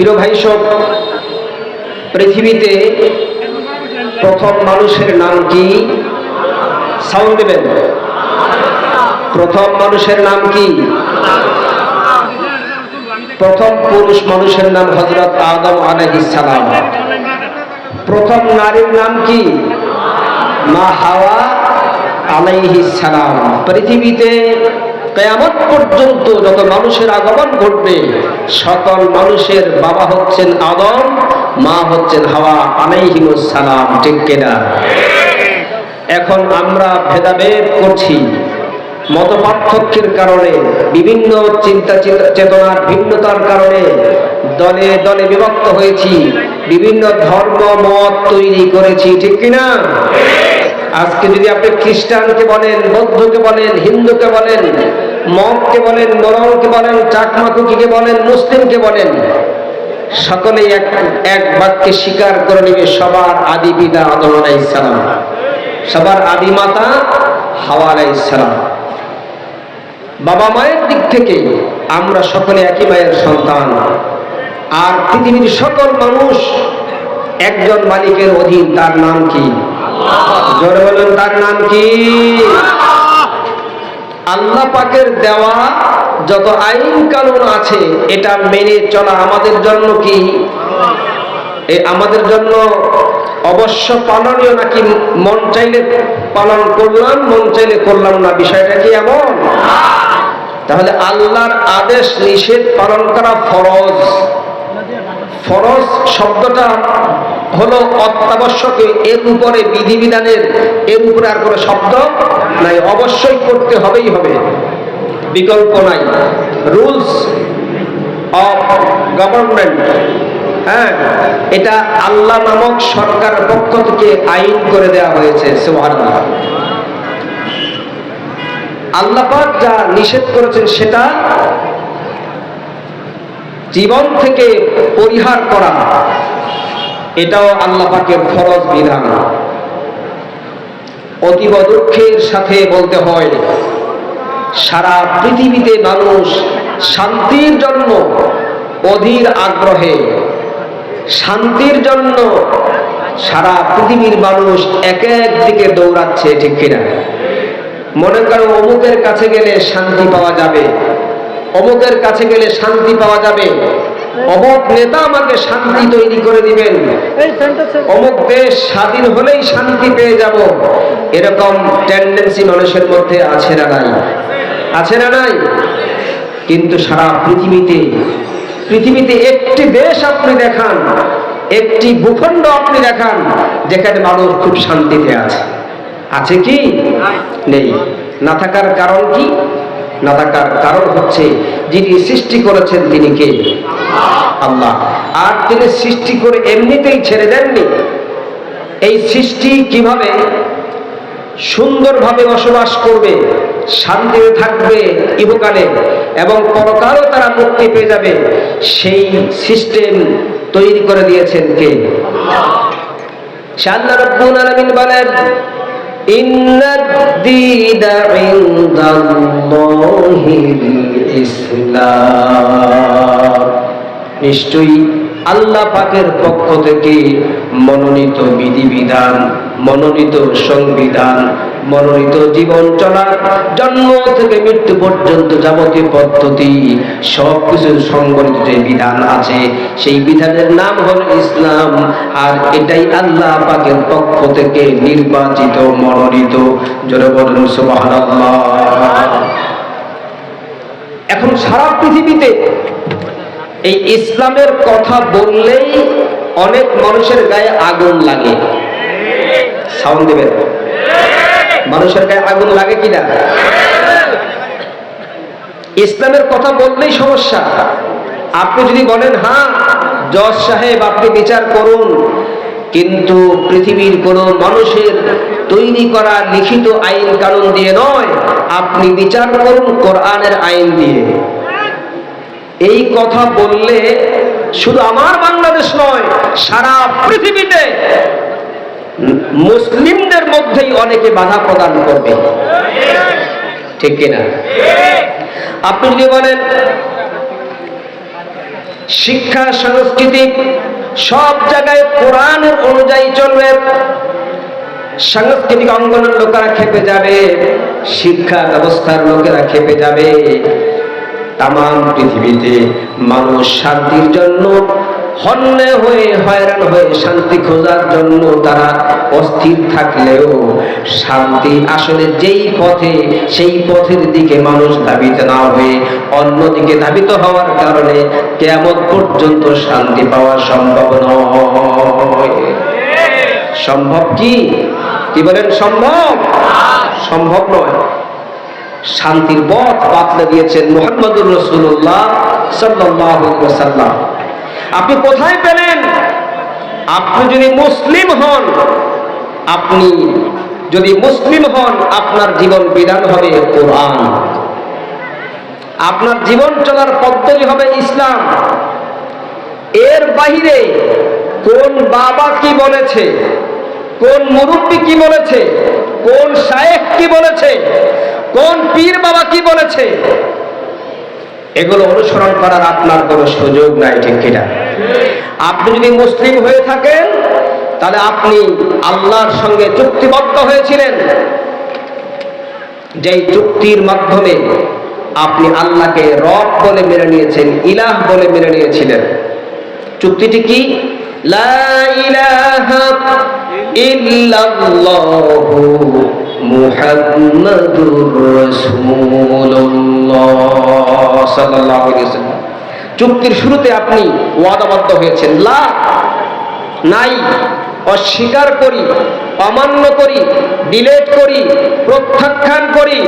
প্রিয় ভাই সব, পৃথিবীতে প্রথম মানুষের নাম কি? সাউন্ড দেবেন। প্রথম মানুষের নাম কি? প্রথম পুরুষ মানুষের নাম হজরত আদম আলাইহিসসালাম প্রথম নারীর নাম কি? মা হাওয়া আলাইহিসসালাম পৃথিবীতে কেয়ামত পর্যন্ত যত মানুষের আগমন ঘটবে, সকল মানুষের বাবা হচ্ছেন আদম, মা হচ্ছেন হাওয়া আলাইহিমুসসালাম ঠিক কিনা? এখন আমরা ভেদাভেদ করছি। মত পার্থক্যের কারণে, বিভিন্ন চিন্তা চেত- চেতনার ভিন্নতার কারণে দলে দলে বিভক্ত হয়েছি, বিভিন্ন ধর্ম, মত তৈরি করেছি, ঠিক কিনা? আজকে যদি আপনি খ্রিস্টানকে বলেন, বৌদ্ধকে বলেন, হিন্দুকে বলেন, মগকে বলেন, মরলকে বলেন চাকমাকুকিকে বলেন, মুসলিমকে বলেন, সকলেই এক এক বাক্যে স্বীকার করে নেবে, সবার আদি পিতা আদম আলাইসালাম সবার আদি মাতা হাওয়া আলাইসালাম বাবা মায়ের দিক থেকে আমরা সকলে একই মায়ের সন্তান। আর পৃথিবীর সকল মানুষ একজন মালিকের অধীন, তার নাম কি? জোরে বলেন, তার নাম কি? আল্লাহ পাকের দেওয়া যত আইন কানুন আছে, এটা মেনে চলা আমাদের জন্য কি? আমাদের জন্য অবশ্য পালনীয় নাকি মন চাইলে পালন করলাম, মন চাইলে করলাম না, বিষয়টা কি এমন? তাহলে আল্লাহর আদেশ নিষেধ পালন করা ফরজ। ফরজ শব্দটা হলো অত্যাবশ্যক এর উপরে বিধিবিধানের, এর উপরে আর কোনো শব্দ নাই। অবশ্যই করতে হবেই হবে। বিকল্প নাই। Rules of government. হ্যাঁ এটা আল্লাহ নামক সরকারের পক্ষ থেকে আইন করে দেওয়া হয়েছে, সুবহানাল্লাহ। আল্লাহ যা নিষেধ করেছেন সেটা জীবন থেকে পরিহার করা। এটাও আল্লাহ পাকের ফরজ বিধান। অতীব দুঃখের সাথে বলতে হয়, সারা পৃথিবীতে মানুষ শান্তির জন্য অধীর আগ্রহে, শান্তির জন্য সারা পৃথিবীর মানুষ এক এক দিকে দৌড়াচ্ছে, ঠিক কিনা? মনে করো অমুকের কাছে গেলে শান্তি পাওয়া যাবে, অমুকের কাছে গেলে শান্তি পাওয়া যাবে অমুক নেতা আমাকে শান্তি তৈরি করে দিবেন। অমুক দেশ স্বাধীন হলেই শান্তি পেয়ে যাব। এরকম টেন্ডেন্সি মানুষের মধ্যে আছে না নাই? আছে না নাই? কিন্তু সারা পৃথিবীতে পৃথিবীতে একটি দেশ আপনি দেখান একটি ভূখণ্ড আপনি দেখান যেখানে মানুষ খুব শান্তিতে আছে। আছে কি? নেই। না থাকার কারণ কি? না থাকার কারণ হচ্ছে যিনি সৃষ্টি করেছেন তিনি কে? আল্লাহ। আর তিনি সৃষ্টি করে এমনিতেই ছেড়ে দেননি। এই সৃষ্টি কীভাবে সুন্দরভাবে বসবাস করবে, শান্তিতে থাকবে ইহকালে এবং পরকালও তারা মুক্তি পেয়ে যাবে, সেই সিস্টেম তৈরি করে দিয়েছেন কে? সে আলামিন বলেন নিশ্চয়ই আল্লাহ পাকের পক্ষ থেকে মনোনীত বিধিবিধান, মনোনীত সংবিধান, মনোনীত জীবন চলার জন্ম থেকে মৃত্যু পর্যন্ত যাবতীয় পদ্ধতি সব কিছুর সংগঠিত যে বিধান আছে, সেই বিধানের নাম হল ইসলাম। আর এটাই আল্লাহ পাকের পক্ষ থেকে নির্বাচিত, মনোনীত। জোরে এখন সারা পৃথিবীতে এই ইসলামের কথা বললেই অনেক মানুষের গায়ে আগুন লাগে। সাউন্ড দেবেন? মানুষের গায়ে আগুন লাগে কিনা? ইসলামের কথা বললেই সমস্যা। আপনি যদি বলেন হ্যাঁ জজ সাহেব, আপনি বিচার করুন। কিন্তু পৃথিবীর কোন মানুষের তৈরি করা লিখিত আইন কানুন দিয়ে নয়, আপনি বিচার করুন কোরআনের আইন দিয়ে। এই কথা বললে শুধু আমার বাংলাদেশ নয়, সারা পৃথিবীতে মুসলিমদের মধ্যেই অনেকে বাধা প্রদান করবে। ঠিক কিনা? আপনি যদি বলেন, শিক্ষা, সংস্কৃতি সব জায়গায় কোরআনের অনুযায়ী চলবে, সাংস্কৃতিক অঙ্গনের লোকেরা খেপে যাবে, শিক্ষা ব্যবস্থার লোকেরা খেপে যাবে তাম পৃথিবীতে মানুষ শান্তির জন্য, হন্যে হয়ে হয়রান হয়ে শান্তি খোঁজার জন্য তারা অস্থির থাকলেও শান্তি আসলে যেই পথে, সেই পথের দিকে মানুষ ধাবিত না হয়ে অন্যদিকে ধাবিত হওয়ার কারণে কেমন পর্যন্ত শান্তি পাওয়া সম্ভব নয়। সম্ভব কি? কি বলেন সম্ভব? সম্ভব নয়। শান্তির পথ বাতলে দিয়েছেন মোহাম্মদুর রসুল্লাহ সাল্লাম আপনি কোথায় পেলেন? আপনি যদি মুসলিম হন, আপনি যদি মুসলিম হন, আপনার জীবন বিধান হবে কোরআন। আপনার জীবন চলার পদ্ধতি হবে ইসলাম। এর বাহিরে কোন বাবা কি বলেছে, কোন মুরব্বী কি বলেছে কোন শায়েখ কি বলেছে? কোন পীর বাবা কি বলেছে? এগুলো অনুসরণ করার আপনার কোনো সুযোগ নাই, ঠিক কিনা? আপনি যদি মুসলিম হয়ে থাকেন, তাহলে আপনি আল্লাহর সঙ্গে চুক্তিবদ্ধ হয়েছিলেন। যেই চুক্তির মাধ্যমে আপনি আল্লাহকে রব বলে মেনে নিয়েছেন, ইলাহ বলে মেনে নিয়েছিলেন। চুক্তিটি কি? লা ইলাহা চুক্তির শুরুতে আপনি ওয়াদাবদ্ধ হয়েছেন। লা, নাই, অস্বীকার করি, অমান্য করি, ডিলেট করি, প্রত্যাখ্যান করি,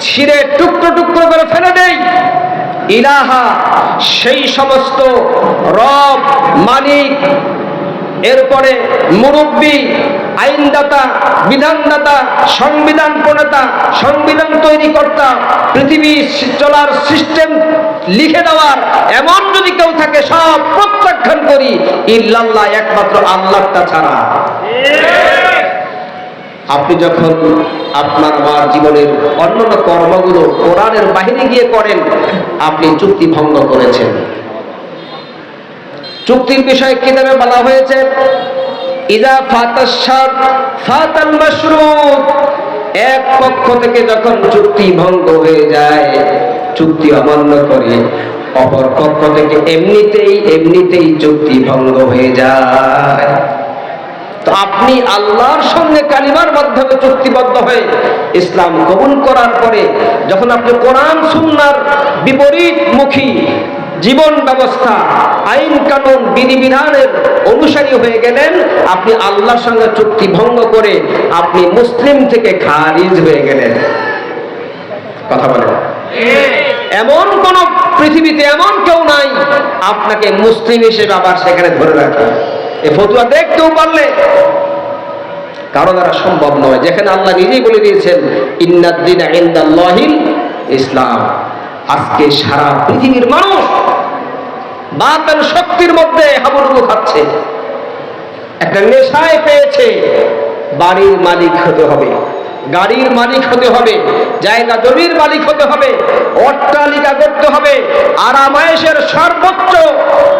ছিঁড়ে টুকরো টুকরো করে ফেলে দেই। ইলাহা, সেই সমস্ত রব, মালিক এরপরে মুরব্বী, আইনদাতা, বিধানদাতা সংবিধান প্রণেতা সংবিধান তৈরি কর্তা পৃথিবী চলার সিস্টেম লিখে দেওয়ার, এমন যদি কেউ থাকে, সব প্রত্যাখ্যান করি, ইল্লাল্লাহ একমাত্র আল্লাহটা ছাড়া। আপনি যখন আপনার আমার জীবনের অন্যান্য কর্মগুলো কোরআনের বাহিরে গিয়ে করেন, আপনি চুক্তি ভঙ্গ করেছেন। চুক্তির বিষয়ে কিতাবে বলা হয়েছে, ইদা ফাতাশাদ ফাতাল এক পক্ষ থেকে যখন চুক্তি ভঙ্গ হয়ে যায়, চুক্তি অমান্য করে, অপর পক্ষ থেকে এমনিতেই এমনিতেই চুক্তি ভঙ্গ হয়ে যায়। তো আপনি আল্লাহর সঙ্গে কালিমার মাধ্যমে চুক্তিবদ্ধ হয়ে ইসলাম কবুল করার পরে যখন আপনি কোরআন, সুন্নার বিপরীত মুখী জীবন ব্যবস্থা, আইন কানুন, বিধিবিধানের অনুসারী হয়ে গেলেন, আপনি আল্লাহর সঙ্গে চুক্তি ভঙ্গ করে আপনি মুসলিম থেকে খারিজ হয়ে গেলেন। কথা বলেন। এমন কোন পৃথিবীতে এমন কেউ নাই, আপনাকে মুসলিম হিসেবে আবার সেখানে ধরে রাখে। এ ফতুয়া দেখতেও পারলে কারও দ্বারা সম্ভব নয়। যেখানে আল্লাহ নিজেই বলে দিয়েছেন, ইন্নাদ্দিন ইসলাম। আজকে সারা পৃথিবীর মানুষ বাতের শক্তির মধ্যে হাবুডুবু খাচ্ছে। একটা নেশায় পেয়েছে, বাড়ির মালিক হতে হবে, গাড়ির মালিক হতে হবে, জায়গা জমির মালিক হতে হবে, অট্টালিকা করতে হবে, আরামায়েশের সর্বোচ্চ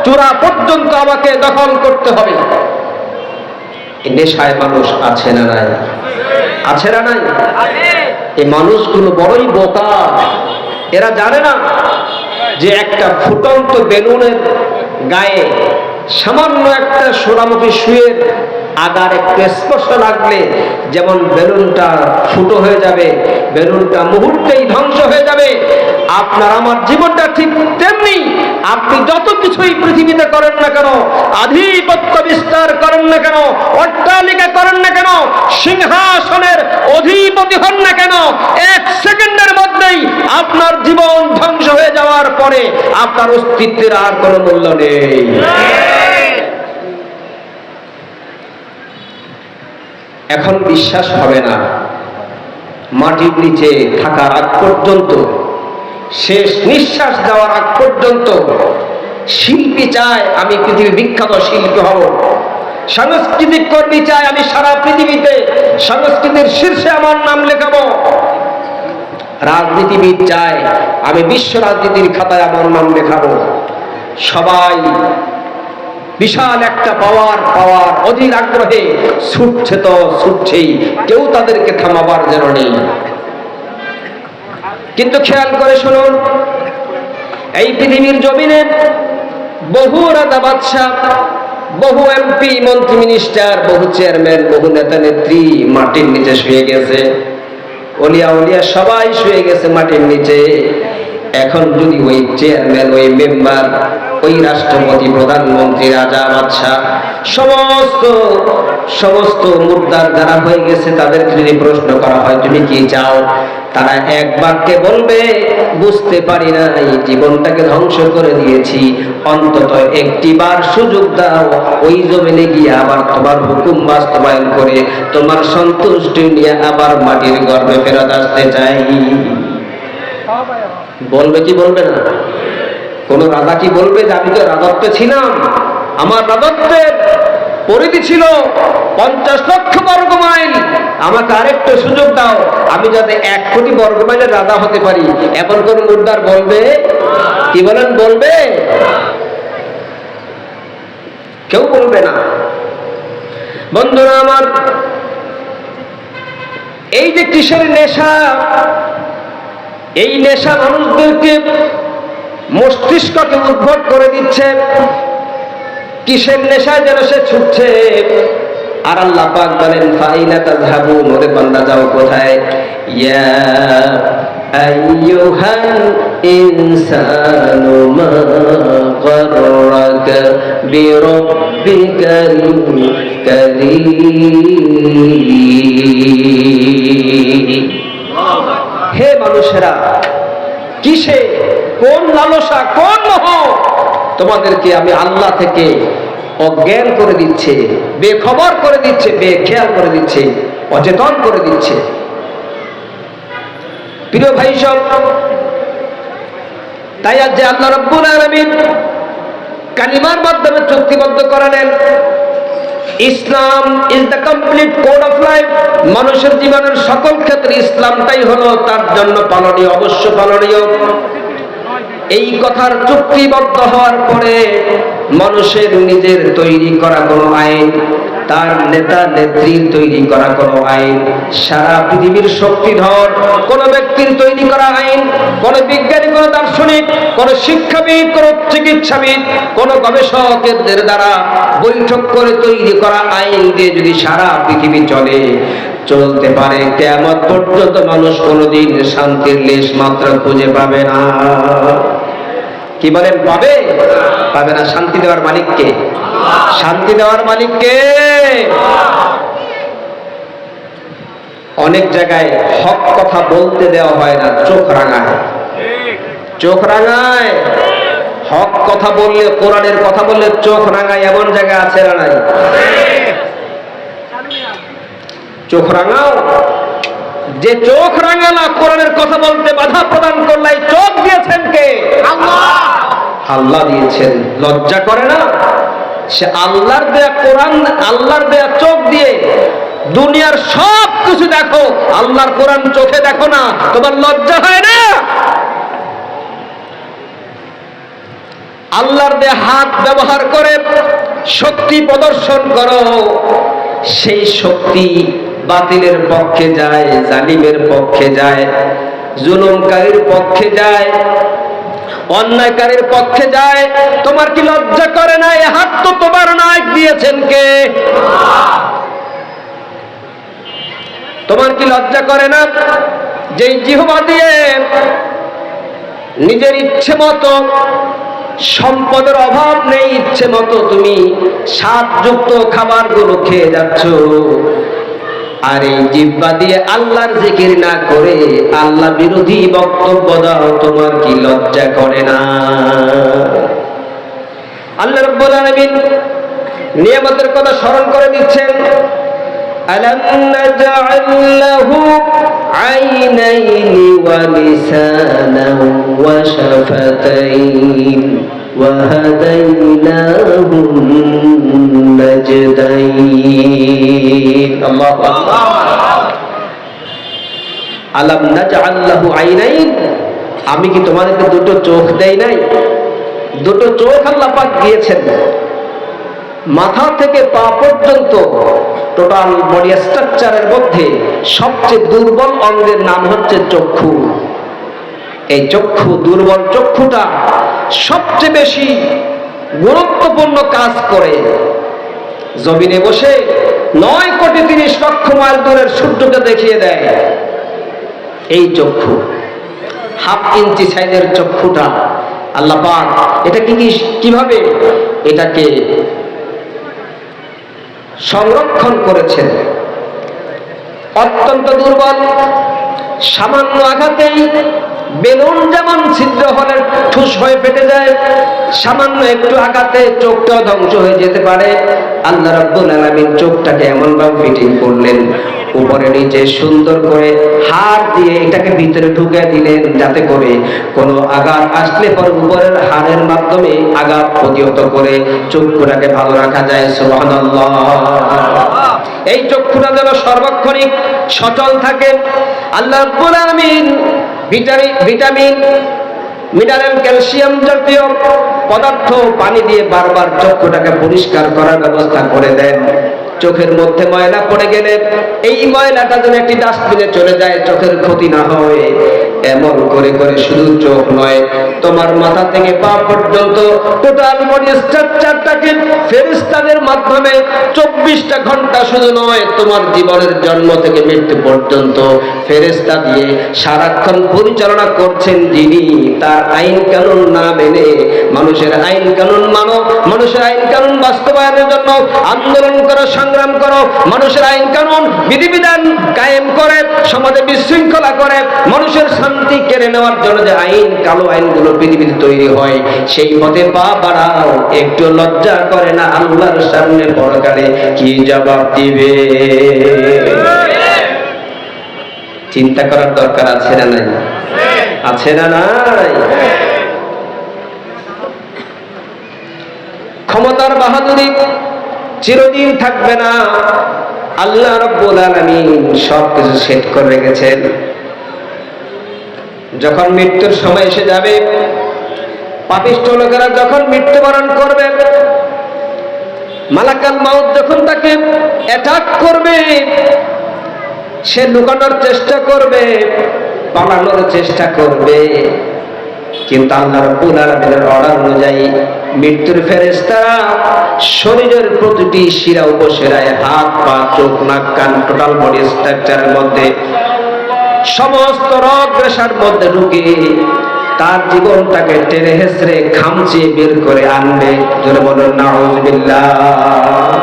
চূড়া পর্যন্ত আমাকে দখল করতে হবে। নেশায় মানুষ আছে না নাই? আছে না নাই? এই মানুষগুলো বড়ই বোকা। এরা জানে না যে একটা ফুটন্ত বেলুনের গায়ে সামান্য একটা সোনামুখী শুয়ে আগার একটু স্পর্শ লাগলে যেমন বেলুনটা ফুটো হয়ে যাবে, বেলুনটা মুহূর্তেই ধ্বংস হয়ে যাবে। আপনার আমার জীবনটা ঠিক তেমনি আপনি যত কিছুই পৃথিবীতে করেন না কেন, আধিপত্য বিস্তার করেন না কেন, অট্টালিকা করেন না কেন, সিংহাসনের অধিপতি হন না কেন, এক সেকেন্ডের মধ্যেই আপনার জীবন ধ্বংস হয়ে যাওয়ার পরে আপনার অস্তিত্বের আর কোনো মূল্য নেই। এখন বিশ্বাস হবে না। মাটির নিচে থাকার আগ পর্যন্ত শেষ নিঃশ্বাস দেওয়ার আগ পর্যন্ত শিল্পী চায় আমি পৃথিবী বিখ্যাত শিল্পী হব। সাংস্কৃতিক কর্মী চায় আমি সারা পৃথিবীতে সংস্কৃতির শীর্ষে আমার নাম লেখাবো। রাজনীতিবিদ চায় আমি বিশ্ব রাজনীতির খাতায় আমার নাম লেখাবো। সবাই বিশাল একটা পাওয়ার পাওয়ার অধীর আগ্রহে ছুটছে তো ছুটছেই, কেউ তাদেরকে থামাবার যেন নেই। কিন্তু খেয়াল করে শুনুন, এই পৃথিবীর জমিনে বহু রাজা বাদশাহ, বহু এমপি, মন্ত্রী, মিনিস্টার, বহু চেয়ারম্যান, বহু নেতা, নেত্রী মাটির নিচে শুয়ে গেছে। অলিয়া উলিয়া সবাই শুয়ে গেছে মাটির নিচে। এখন যদি ওই চেয়ারম্যান, ওই মেম্বার, ওই রাষ্ট্রপতি, প্রধানমন্ত্রী, রাজা বাদশাহ, সমস্ত সমস্ত মুদ্রার যারা হয়ে গেছে, তাদেরকে যদি প্রশ্ন করা হয়, তুমি কি চাও তারা এক বাক্যে বলবে, বুঝতে পারি না এই জীবনটাকে ধ্বংস করে দিয়েছি। অন্তত একটিবার সুযোগ দাও, ওই জমিনে গিয়ে আবার তোমার হুকুম বাস্তবায়ন করে তোমার সন্তুষ্টি নিয়ে আবার মাটির গর্বে ফেরত আসতে চাই। বলবে কি বলবে না? কোন রাজা কি বলবে যে, আমি তো রাজত্বে ছিলাম, আমার রাজত্বের পরিধি ছিল পঞ্চাশ লক্ষ বর্গ মাইল। আমাকে আরেকটু সুযোগ দাও, আমি যাতে এক কোটি বর্গ মাইলের রাজা হতে পারি। এমন কোন মুদ্রার বলবে? কি বলেন, বলবে? কেউ বলবে না। বন্ধুরা আমার, এই যে কিসের নেশা? এই নেশা মানুষদেরকে মস্তিষ্ককে উদ্ভট করে দিচ্ছে। কিসের নেশায় যেন সে ছুটছে? আর আল্লাহ পাক বলেন ফাইনা তাযহাবু মোরে বান্দা, যাও কোথায়? ইয়া আইয়ুহাল ইনসানু মা গররাকা বিরাব্বিকাল কারীম হে মানুষেরা, কিসে? কোন লালসা, কোন মোহ? তোমাদেরকে আমি আল্লাহ থেকে অজ্ঞান করে দিচ্ছে, বেখবর করে দিচ্ছে, বেখেয়াল করে দিচ্ছে, অচেতন করে দিচ্ছে। প্রিয় ভাই সব, তাই আজ যে আল্লাহ রব্বুল আলামিন কালিমার মাধ্যমে চুক্তিবদ্ধ করালেন Islam is the complete code of life মানুষের জীবনের সকল ক্ষেত্রে ইসলামটাই হলো তার জন্য পালনীয়, অবশ্য পালনীয়। এই কথার চুক্তিবদ্ধ হওয়ার পরে মানুষের নিজের তৈরি করা কোনো আইন, তার নেতা নেত্রীর তৈরি করা কোনো আইন, সারা পৃথিবীর শক্তিধর কোন ব্যক্তির তৈরি করা আইন, কোন বিজ্ঞানী, কোন দার্শনিক, কোন শিক্ষাবিদ, কোন চিকিৎসাবিদ, কোন গবেষকদের দ্বারা বৈঠক করে তৈরি করা আইন দিয়ে যদি সারা পৃথিবী চলে, চলতে পারে কেমন পর্যন্ত মানুষ কোনোদিন শান্তির লেশ মাত্র খুঁজে পাবে না। কি বলেন, পাবে? পাবে না শান্তি দেওয়ার মালিককে? শান্তি দেওয়ার মালিককে? অনেক জায়গায় হক কথা বলতে দেওয়া হয় না, চোখ রাঙায়। চোখ রাঙায়। হক কথা বললে, কোরআনের কথা বললে চোখ রাঙায়, এমন জায়গা আছে না নাই? চোখ রাঙাও। যে চোখ রাঙালা কোরআনের কথা বলতে বাধা প্রদান করলাই চোখ দিয়েছেন কে? আল্লাহ। আল্লাহ দিয়েছেন। লজ্জা করে না? সে আল্লাহর দেয়া কোরআন আল্লাহর দেয়া চোখ দিয়ে দুনিয়ার সব কিছু দেখো। আল্লাহর কোরআন চোখে দেখো না। তোমার লজ্জা হয় না? আল্লাহর দেয়া হাত ব্যবহার করে শক্তি প্রদর্শন করো। সেই শক্তি বাতিলের পক্ষে যায়, জালিমের পক্ষে যায়, জুলুমকারীর পক্ষে যায়, অন্যায়কারীর পক্ষে যায়। তোমার কি লজ্জা করে না? এ হাত তো তোমার নায়ক দিয়েছেন কে? তোমার কি লজ্জা করে না? যেই জিহবা দিয়ে নিজের ইচ্ছে মতো সম্পদের অভাব নেই, ইচ্ছে মতো তুমি স্বাদযুক্ত খাবারগুলো খেয়ে যাচ্ছ। আর এই জিব্বা দিয়ে আল্লাহর জিকির না করে আল্লাহ বিরোধী বক্তব্য দাও তোমার কি লজ্জা করে না আল্লাহ রব্বুল আলামিন নিয়ামতের কথা স্মরণ করে দিচ্ছেন ألم نجعل له عينين ولسانا وشفتين وهديناه النجدين الله أكبر আমি কি তোমাদেরকে দুটো চোখ দেই নাই দুটো চোখ আল্লাহ পাক দিয়েছেন মাথা থেকে পা পর্যন্ত টোটাল বডি স্ট্রাকচারের মধ্যে সবচেয়ে দুর্বল অঙ্গের নাম হচ্ছে চক্ষু এই চক্ষু দুর্বল চক্ষুটা সবচেয়ে বেশি গুরুত্বপূর্ণ কাজ করে জমিনে বসে নয় কোটি তিরিশ লক্ষ মাইল দূরের সূর্যকে দেখিয়ে দেয় এই চক্ষু। হাফ ইঞ্চি সাইজের চক্ষুটা। আল্লাহ পাক, এটা কি কীভাবে? এটাকে সংরক্ষণ করেছেন। অত্যন্ত দুর্বল, সামান্য আঘাতেই বেলুন যেমন ছিদ্র হলে ঠুস হয়ে ফেটে যায়, সামান্য একটু আঘাতে চোখটাও ধ্বংস হয়ে যেতে পারে। আল্লাহ রাব্বুল আলামিন চোখটাকে এমন ভাবে ফিটিং করলেন, উপরে নিচে সুন্দর করে হাড় দিয়ে এটাকে ভিতরে ঢুকে দিলেন, যাতে করে কোনো আঘাত আসলে পর উপরের হাড়ের মাধ্যমে আঘাত প্রতিহত করে চক্ষুটাকে ভালো রাখা যায়। সুবহানাল্লাহ। এই চক্ষুটা যেন সর্বক্ষণিক সচল থাকে। আল্লাহ রাব্বুল আলামিন ভিটামিন ভিটামিন, মিনারেল ক্যালসিয়াম জাতীয় পদার্থ পানি দিয়ে বারবার চক্ষুটাকে পরিষ্কার করার ব্যবস্থা করে দেন। চোখের মধ্যে ময়লা পড়ে গেলে এই ময়লাটা যেন একটি ডাস্টবিনে চলে যায়, চোখের ক্ষতি না হয়। এমন করে করে শুধু চোখ নয়, তোমার মাথা থেকে পা পর্যন্ত টোটাল বডি স্ট্রাকচারটাকে ফেরিস্তাদের মাধ্যমে চব্বিশটা ঘণ্টা শুধু নয়, তোমার জীবনের জন্ম থেকে মৃত্যু পর্যন্ত ফেরেস্তা দিয়ে সারাক্ষণ পরিচালনা করছেন যিনি। তার আইন কানুন না মেনে মানুষের আইন কানুন মানো, মানুষের আইন কানুন বাস্তবায়নের জন্য আন্দোলন করো, সংগ্রাম করো, মানুষের আইন কানুন বিধিবিধান কায়েম করে, সমাজে বিশৃঙ্খলা করে, মানুষের শান্তি কেড়ে নেওয়ার জন্য যে আইন, কালো আইনগুলো পৃথিবীতে তৈরি হয়, সেই পথে পা বাড়াও, একটু লজ্জা করে না আল্লাহর সামনে পরকালে কি জবাব দিবে? চিন্তা করার দরকার আছে না নাই? আছে না নাই? ক্ষমতার বাহাদুরি চিরদিন থাকবে না। আল্লাহ রব্বুল আলামিন সব কিছু সেট করে রেখেছেন। যখন মৃত্যুর সময় এসে যাবে পাপিষ্ঠ লোকেরা যখন মৃত্যুবরণ করবে, মালাকাল মাউত যখন তাকে অ্যাটাক করবে, সে লুকানোর চেষ্টা করবে, পালানোর চেষ্টা করবে। কিন্তু আল্লাহ রাব্বুল আলামিনের অর্ডার অনুযায়ী মৃত্যুর ফেরেশতারা শরীরের প্রতিটি শিরা উপশিরায় হাত, পা, চোখ, নাক, কান টোটাল বডি স্ট্রাকচারের মধ্যে সমস্ত রোগ রেশার মধ্যে ঢুকে তার জীবনটাকে টেনে হেসড়ে খামচিয়ে বের করে আনবে। জোরে বলুন, নাউজুবিল্লাহ।